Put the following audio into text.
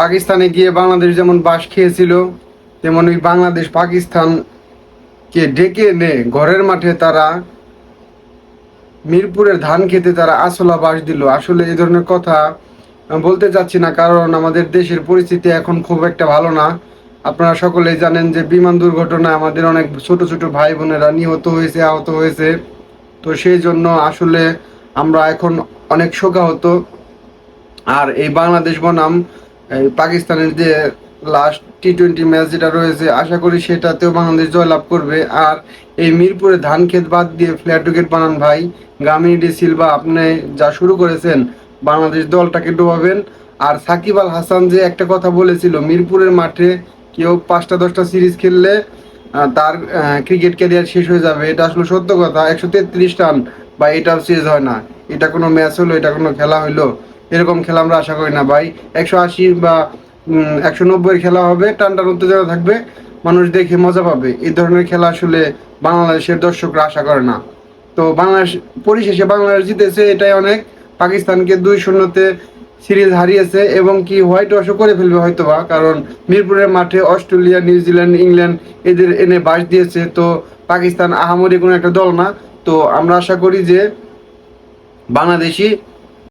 পাকিস্তানে গিয়ে বাংলাদেশ যেমন বাস খেয়েছিল, তেমন ওই বাংলাদেশ, পাকিস্তানকে ডেকে এনে ঘরের মাঠে তারা মিরপুরের ধান খেতে তারা আসলা বাস দিল। আসলে এই ধরনের কথা বলতে চাচ্ছি না, কারণ আমাদের দেশের পরিস্থিতি এখন খুব একটা ভালো না। আপনারা সকলেই জানেন যে বিমান দুর্ঘটনায় আমাদের অনেক ছোট ছোট ভাই বোনেরা নিহত হয়েছে, আহত হয়েছে। তো সেই জন্য আসলে আমরা এখন অনেক শোকাহত। আর এই বাংলাদেশ বনাম এই পাকিস্তানের যে লাস্ট টি টোয়েন্টি ম্যাচ যেটা রয়েছে, আশা করি সেটাতেও বাংলাদেশ জয়লাভ করবে। আর এই মিরপুরে ধান ক্ষেত বাদ দিয়ে ফ্ল্যাট উইকেট বানান ভাই গামিনী সিলভা, আপনি যা শুরু করেছেন, বাংলাদেশ দলটাকে ডোবাবেন। আর সাকিব আল হাসান যে একটা কথা বলেছিল, মিরপুরের মাঠে কেউ পাঁচটা, দশটা সিরিজ খেললে তার ক্রিকেট ক্যারিয়ার শেষ হয়ে যাবে। এটা আসলে সত্য কথা। একশো তেত্রিশ রান বা এটাও শেষ হয় না। এটা কোনো ম্যাচ হলো, এটা কোনো খেলা হইল। এরকম খেলা আমরা আশা করি না, ভাই। একশো আশি বা একশো নব্বই খেলা হবে টান টান উত্তেজনা থাকবে, মানুষ দেখে মজা পাবে। এই ধরনের খেলা আসলে বাংলাদেশের দর্শকরা আশা করে না। তো বাংলাদেশ, পরিশেষে বাংলাদেশ জিতেছে, এটাই অনেক। পাকিস্তানকে দুই শূন্যতে সিরিজ হারিয়েছে এবং কি হোয়াইট ওয়াশও করে ফেলবে হয়তোবা, কারণ মিরপুরের মাঠে অস্ট্রেলিয়া, নিউজিল্যান্ড, ইংল্যান্ড এদের এনে বাস দিয়েছে। তো পাকিস্তান আহামরি কোনো একটা দল না। তো আমরা আশা করি যে বাংলাদেশি